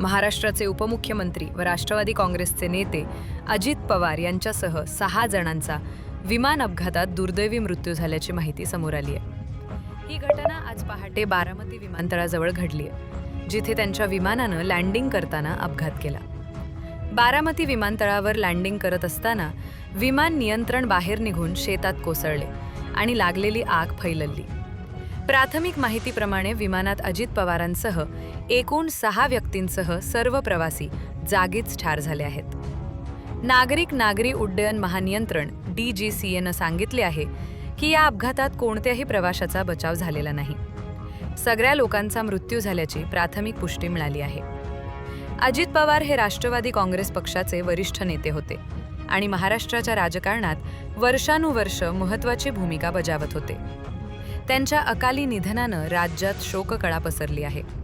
महाराष्ट्राचे उपमुख्यमंत्री व राष्ट्रवादी काँग्रेसचे नेते अजित पवार यांच्यासह सहा जणांचा विमान अपघातात दुर्दैवी मृत्यू झाल्याची माहिती समोर आली आहे. ही घटना आज पहाटे बारामती विमानतळाजवळ घडली आहे जिथे त्यांच्या विमानानं लँडिंग करताना अपघात केला. बारामती विमानतळावर लँडिंग करत असताना विमान नियंत्रण बाहेर निघून शेतात कोसळले आणि लागलेली आग फैलली. प्राथमिक माहितीप्रमाणे विमानात अजित पवारांसह एकूण सहा व्यक्तींसह सर्व प्रवासी जागीच ठार झाले आहेत. नागरिक नागरी उड्डयन महानियंत्रण डी जी सी एनं सांगितले आहे की या अपघातात कोणत्याही प्रवाशाचा बचाव झालेला नाही. सगळ्या लोकांचा मृत्यू झाल्याची प्राथमिक पुष्टी मिळाली आहे. अजित पवार हे राष्ट्रवादी काँग्रेस पक्षाचे वरिष्ठ नेते होते आणि महाराष्ट्राच्या राजकारणात वर्षानुवर्ष महत्त्वाची भूमिका बजावत होते. त्यांच्या अकाली निधनानं राज्यात शोककळा पसरली आहे.